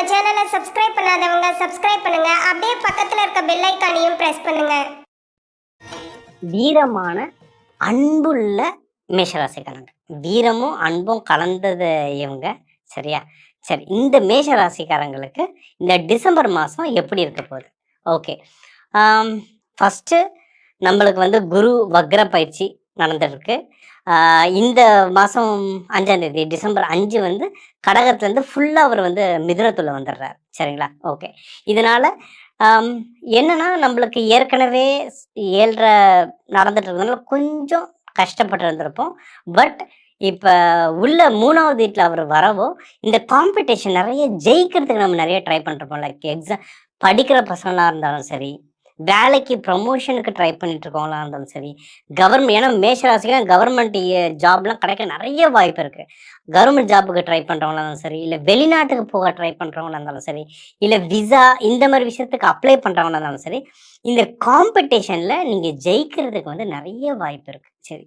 Subscribe பண்ணாதவங்க subscribe பண்ணுங்க. அப்படியே பக்கத்துல இருக்க பெல் ஐக்கானையும் பிரஸ் பண்ணுங்க. வீரமான அன்புள்ள மேஷராசிக்காரங்க. வீரமும் அன்பும் கலந்தது இவங்க. சரியா? சரி இந்த மேஷராசிக்காரங்களுக்கு இந்த டிசம்பர் மாதம் எப்படி இருக்க போகுது? ஓகே. ஃபஸ்ட்டு நம்மளுக்கு வந்து குரு வக்ர பயிற்சி நடந்துருக்கு இந்த மாதம் அஞ்சாம் தேதி டிசம்பர் அஞ்சு வந்து கடகத்துலேருந்து ஃபுல்லாக அவர் வந்து மிதுனத்துல வந்துடுறார் சரிங்களா? ஓகே. இதனால் என்னன்னா நம்மளுக்கு ஏற்கனவே ஏழ்ரை நடந்துட்டு இருக்கிறதுனால கொஞ்சம் கஷ்டப்பட்டு இருந்திருப்போம். பட் இப்போ உள்ள மூணாவது வீட்டில் அவர் வரவோ இந்த காம்படிஷன் நிறைய ஜெயிக்கிறதுக்கு நம்ம நிறைய ட்ரை பண்ணிருப்போம். லைக் எக்ஸாம் படிக்கிற பசங்களாக இருந்தாலும் சரி வேலைக்கு ப்ரமோஷனுக்கு ட்ரை பண்ணிட்டு இருக்கவங்களா இருந்தாலும் சரி கவர்மெண்ட் ஏன்னா மேஷராசிக்கு கவர்மெண்ட் ஜாப்லாம் கிடைக்க நிறைய வாய்ப்பு இருக்கு. கவர்மெண்ட் ஜாபுக்கு ட்ரை பண்ணுறவங்களா இருந்தாலும் சரி இல்லை வெளிநாட்டுக்கு போக ட்ரை பண்ணுறவங்களா இருந்தாலும் சரி இல்லை விசா இந்த மாதிரி விஷயத்துக்கு அப்ளை பண்ணுறவங்களா இருந்தாலும் சரி இந்த காம்படிஷனில் நீங்கள் ஜெயிக்கிறதுக்கு வந்து நிறைய வாய்ப்பு இருக்குது சரி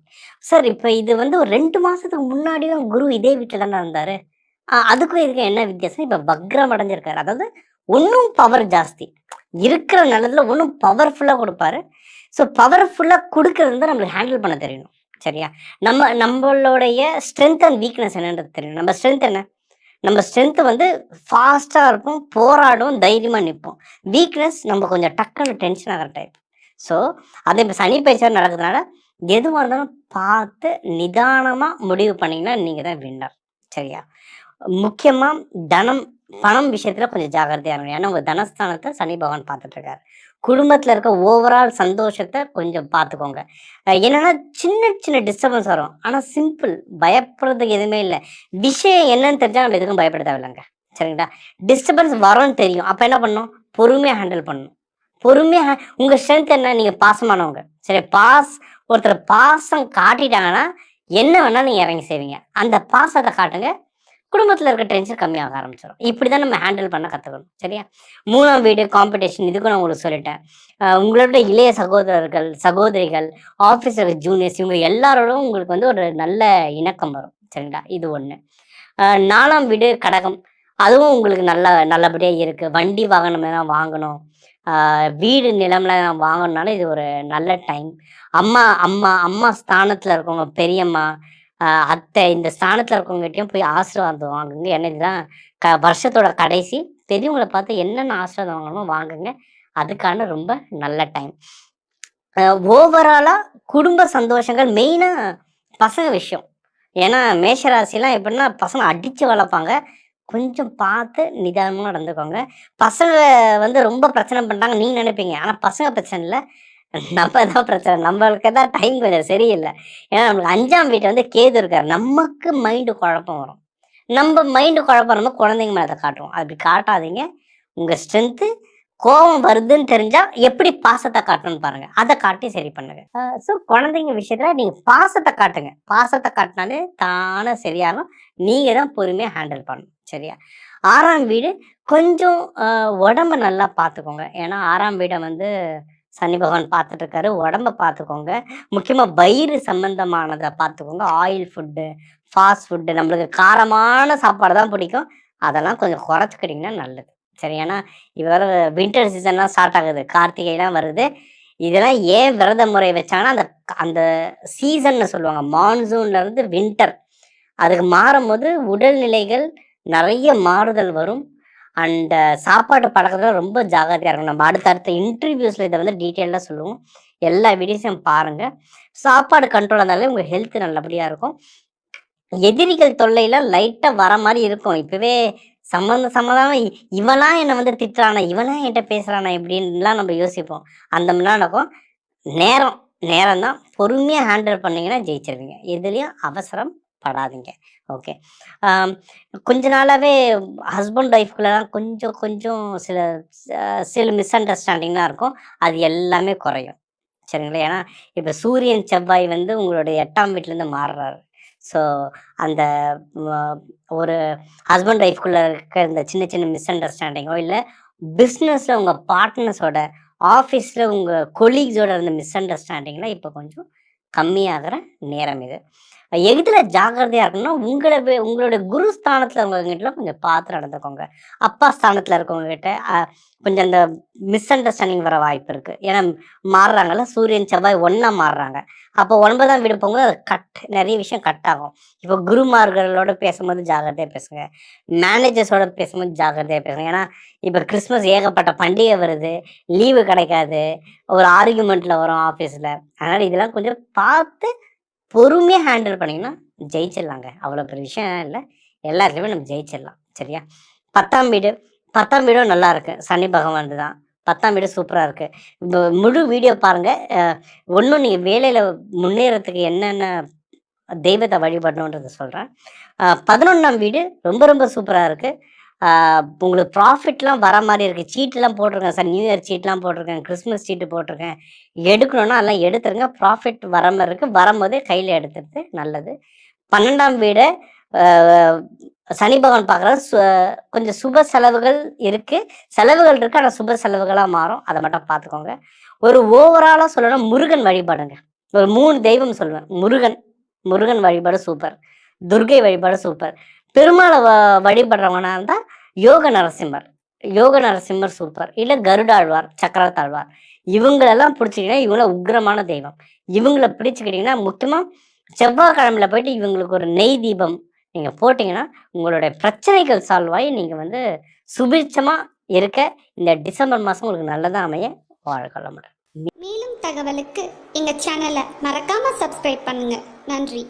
சார் இப்போ இது வந்து ஒரு ரெண்டு மாதத்துக்கு முன்னாடியும் குரு இதே வீட்டில் தானே இருந்தார். அதுக்கும் இதுக்கும் என்ன வித்தியாசம்? இப்போ வக்ரம் அடைஞ்சிருக்காரு. அதாவது ஒன்றும் பவர் ஜாஸ்தி. இருக்கிற நல்லதில் ஒன்றும் பவர்ஃபுல்லாக கொடுப்பாரு. ஸோ பவர்ஃபுல்லாக கொடுக்கறது வந்து நம்மளுக்கு ஹேண்டில் பண்ண தெரியணும். சரியா? நம்ம நம்மளுடைய ஸ்ட்ரென்த் அண்ட் வீக்னஸ் என்னன்றது தெரியும் நம்ம ஸ்ட்ரென்த் என்ன? நம்ம ஸ்ட்ரென்த் வந்து ஃபாஸ்ட்டாக இருக்கும் போராடும் தைரியமாக நிற்போம். வீக்னஸ் நம்ம கொஞ்சம் டக்குன்னு டென்ஷன் ஆகிற டைப் ஸோ அதே இப்போ சனி பயிற்சியாக நடக்கிறதுனால எதுவாக இருந்தாலும் பார்த்து நிதானமாக முடிவு பண்ணிங்கன்னா நீங்கள் தான் வின்னர் சரியா? முக்கியமாக தனம் பணம் விஷயத்துல கொஞ்சம் ஜாகிரதையா இருக்கணும் ஏன்னா உங்கள் தனஸ்தானத்தை சனி பகவான் பார்த்துட்டு இருக்காரு குடும்பத்தில் இருக்க ஓவரால் சந்தோஷத்தை கொஞ்சம் பார்த்துக்கோங்க. என்னன்னா சின்ன சின்ன டிஸ்டர்பன்ஸ் வரும். ஆனால் சிம்பிள் பயப்படுறதுக்கு எதுவுமே இல்லை. விஷயம் என்னன்னு தெரிஞ்சா நம்ம எதுக்கும் பயப்பட தேவையில்லைங்க. சரிங்களா? டிஸ்டர்பன்ஸ் வரும்னு தெரியும். அப்போ என்ன பண்ணணும்? பொறுமையாக ஹேண்டில் பண்ணணும். பொறுமையாக உங்கள் ஸ்ட்ரென்த் என்ன? நீங்கள் பாசமானவங்க. சரி பாஸ் ஒருத்தர் பாசம் காட்டிட்டாங்கன்னா என்ன வேணாலும் நீங்கள் இறங்கி செய்வீங்க. அந்த பாசத்தை காட்டுங்க. குடும்பத்தில் இருக்க டென்ஷன் கம்மியாக ஆரம்பிச்சிடும் இப்படி தான் நம்ம ஹேண்டில் பண்ண கற்றுக்கணும் சரியா? மூணாம் வீடு காம்படிஷன் இதுக்கும் நான் உங்களுக்கு சொல்லிட்டேன். உங்களோட இளைய சகோதரர்கள் சகோதரிகள் ஆஃபீஸர் ஜூனியர்ஸ் இவங்க எல்லாரோடும் உங்களுக்கு வந்து ஒரு நல்ல இணக்கம் வரும். சரிங்களா? இது ஒன்று நாலாம் வீடு கடகம். அதுவும் உங்களுக்கு நல்ல நல்லபடியாக இருக்குது வண்டி வாகனம் எல்லாம் வாங்கணும். ஆஹ் வீடு நிலம்லாம் வாங்கணும்னாலும் இது ஒரு நல்ல டைம் அம்மா அம்மா அம்மா ஸ்தானத்தில் இருக்கவங்க பெரியம்மா அத்தை இந்த ஸ்தானத்தில் இருக்கவங்ககிட்டயும் போய் ஆசீர்வாதம் வாங்குங்க. என்ன இதுதான் க வருஷத்தோட கடைசி. பெரியவங்களை பார்த்து என்னென்ன ஆசீர்வாதம் வாங்கணுமோ வாங்குங்க. அதுக்கான ரொம்ப நல்ல டைம் ஓவராலாக குடும்ப சந்தோஷங்கள் மெயினாக பசங்க விஷயம். ஏன்னா மேஷராசிலாம் எப்படின்னா பசங்க அடித்து வளர்ப்பாங்க. கொஞ்சம் பார்த்து நிதானமாக நடந்துக்கோங்க. பசங்க வந்து ரொம்ப பிரச்சனை பண்ணுறாங்க நீங்கள் நினைப்பீங்க. ஆனால் பசங்க பிரச்சனை இல்லை. நம்ம தான் பிரச்சனை. நம்மளுக்கு தான் டைம் கொஞ்சம் சரியில்லை. ஏன்னா நம்மளுக்கு அஞ்சாம் வீட்டை வந்து கேது இருக்காரு. நமக்கு மைண்டு குழப்பம் வரும். நம்ம மைண்டு குழப்பம் வரும்போது குழந்தைங்க மேலே அதை காட்டுவோம். அப்படி காட்டாதீங்க. உங்கள் ஸ்ட்ரென்த்து கோபம் வருதுன்னு தெரிஞ்சா எப்படி பாசத்தை காட்டணும்னு பாருங்க. அதை காட்டி சரி பண்ணுங்க. ஸோ குழந்தைங்க விஷயத்துல நீங்க பாசத்தை காட்டுங்க. பாசத்தை காட்டினாலே தானே சரியாகும். நீங்க தான் பொறுமையாக ஹேண்டில் பண்ணணும். சரியா? ஆறாம் வீடு கொஞ்சம் உடம்ப நல்லா பார்த்துக்கோங்க. ஏன்னா ஆறாம் வீடை வந்து சனி பகவான் பார்த்துட்டு இருக்காரு உடம்ப பார்த்துக்கோங்க. முக்கியமாக வயிறு சம்பந்தமானதை பார்த்துக்கோங்க. ஆயில் ஃபுட்டு ஃபாஸ்ட் ஃபுட்டு நம்மளுக்கு காரமான சாப்பாடு தான் பிடிக்கும். அதெல்லாம் கொஞ்சம் குறைச்சிக்கிட்டிங்கன்னா நல்லது. சரி ஏன்னா இப்போ வின்டர் சீசன்லாம் ஸ்டார்ட் ஆகுது. கார்த்திகைலாம் வருது. இதெல்லாம் ஏன் விரத முறை வச்சாங்கன்னா அந்த அந்த சீசன்னு சொல்லுவாங்க. மான்சூன்லேருந்து வின்டர் அதுக்கு மாறும்போது உடல்நிலைகள் நிறைய மாறுதல் வரும். அண்ட் சாப்பாடு பழக்கத்தில் ரொம்ப ஜாகிரதையாக இருக்கும் நம்ம அடுத்தடுத்த இன்டர்வியூஸில் இதை வந்து டீட்டெயிலாக சொல்லுவோம். எல்லா வீடியோஸையும் பாருங்கள் சாப்பாடு கண்ட்ரோல் இருந்தாலே உங்கள் ஹெல்த் நல்லபடியாக இருக்கும். எதிரிகள் தொல்லையில் லைட்டாக வர மாதிரி இருக்கும். இப்போவே சம்மந்த சம்மதம் இவனா என்னை வந்து திட்டுறானா இவனா என்கிட்ட பேசுகிறானா இப்படின்லாம் நம்ம யோசிப்போம். அந்த மாதிரிலாம் நடக்கும். நேரம் நேரம் தான் பொறுமையாக ஹேண்டில் பண்ணீங்கன்னா ஜெயிச்சிருவீங்க. எதுலேயும் அவசரம் படாதீங்க. ஓகே. கொஞ்ச நாளாகவே ஹஸ்பண்ட் ஒய்ஃப்குள்ளலாம் கொஞ்சம் கொஞ்சம் சில சில மிஸ் அண்டர்ஸ்டாண்டிங்லாம் இருக்கும். அது எல்லாமே குறையும். சரிங்களா? ஏன்னா இப்போ சூரியன் செவ்வாய் வந்து உங்களுடைய எட்டாம் வீட்டிலேருந்து மாறுறாரு. ஸோ அந்த ஒரு ஹஸ்பண்ட் ஒய்ஃப்குள்ளே இருக்க இந்த சின்ன சின்ன மிஸ் அண்டர்ஸ்டாண்டிங்கோ இல்லை பிஸ்னஸில் உங்கள் பார்ட்னர்ஸோட ஆஃபீஸில் உங்கள் கொலீக்ஸோட இருந்த மிஸ் அண்டர்ஸ்டாண்டிங்லாம் இப்போ கொஞ்சம் கம்மியாகிற நேரம் இது. எதுல ஜாக்கிரதையா இருக்கணும்னா உங்களை உங்களுடைய குரு ஸ்தானத்துல இருக்கவங்க கொஞ்சம் பார்த்து நடந்துக்கோங்க அப்பா ஸ்தானத்துல இருக்கவங்க கிட்ட கொஞ்சம் அந்த மிஸ் அண்டர்ஸ்டாண்டிங் வர வாய்ப்பு இருக்கு. ஏன்னா மாறுறாங்கல்ல சூரியன் செவ்வாய் ஒன்னா மாறுறாங்க. அப்போ ஒன்பதாம் வீடு போகும்போது அது கட் நிறைய விஷயம் கட் ஆகும். இப்போ குருமார்களோட பேசும்போது ஜாக்கிரதையா பேசுங்க. மேனேஜர்ஸோட பேசும்போது ஜாக்கிரதையா பேசுங்க. ஏன்னா இப்போ கிறிஸ்மஸ் ஏகப்பட்ட பண்டிகை வருது. லீவு கிடைக்காது. ஒரு ஆர்குமெண்ட்ல வரும் ஆஃபீஸில் அதனால இதெல்லாம் கொஞ்சம் பார்த்து பொறுமையாக ஹேண்டில் பண்ணிங்கன்னா ஜெயிச்சிடலாங்க. அவ்வளோ பெரிய விஷயம் இல்லை. எல்லாத்துலேயுமே நம்ம ஜெயிச்சிடலாம். சரியா? பத்தாம் வீடு. பத்தாம் வீடும் நல்லா இருக்கு. சனி பகவான் தான். பத்தாம் வீடு சூப்பராக இருக்கு. முழு வீடியோ பாருங்க. ஒன்றும் நீங்கள் வேலையில் முன்னேறதுக்கு என்னென்ன தெய்வத்தை வழிபடணுன்றதை சொல்கிறேன் பதினொன்றாம் வீடு ரொம்ப ரொம்ப சூப்பராக இருக்குது உங்களுக்கு ப்ராஃபிட்லாம் வர மாதிரி இருக்குது சீட்லாம் போட்டிருக்கேன் சார். நியூ இயர் சீட்லாம் போட்டிருக்கேன். கிறிஸ்மஸ் சீட்டு போட்டிருக்கேன். எடுக்கணும்னா அதெல்லாம் எடுத்துருங்க. ப்ராஃபிட் வர மாதிரி இருக்கு. வரும்போதே கையில் எடுத்துறது நல்லது. பன்னெண்டாம் வீடு சனி பகவான் பார்க்குறது கொஞ்சம் சுப செலவுகள் இருக்குது செலவுகள் இருக்குது ஆனால் சுப செலவுகளாக மாறும். அதை மட்டும் பார்த்துக்கோங்க. ஒரு ஓவராலாக சொல்லணும் முருகன் வழிபாடுங்க. ஒரு மூணு தெய்வம் சொல்லுவேன். முருகன். முருகன் வழிபாடு சூப்பர் துர்கை வழிபாடு சூப்பர் பெருமாளை வ வழிபடுறவனா இருந்தால் யோக நரசிம்மர். யோக நரசிம்மர் சூப்பர் இல்லை கருடாழ்வார் சக்கரத்தாழ்வார். இவங்களெல்லாம் பிடிச்சிக்கிட்டீங்கன்னா இவங்கள உக்ரமான தெய்வம். இவங்கள பிடிச்சிக்கிட்டிங்கன்னா முக்கியமாக செவ்வாய்க்கிழமையில போயிட்டு இவங்களுக்கு ஒரு நெய் தீபம் நீங்கள் போட்டிங்கன்னா உங்களுடைய பிரச்சனைகள் சால்வ் ஆகி நீங்கள் வந்து சுபிட்சமாக இருக்க இந்த டிசம்பர் மாதம் உங்களுக்கு நல்லதாக அமைய வாழ்க்கொள்ள மேலும் தகவலுக்கு எங்கள் சேனலை மறக்காமல் சப்ஸ்கிரைப் பண்ணுங்கள் நன்றி.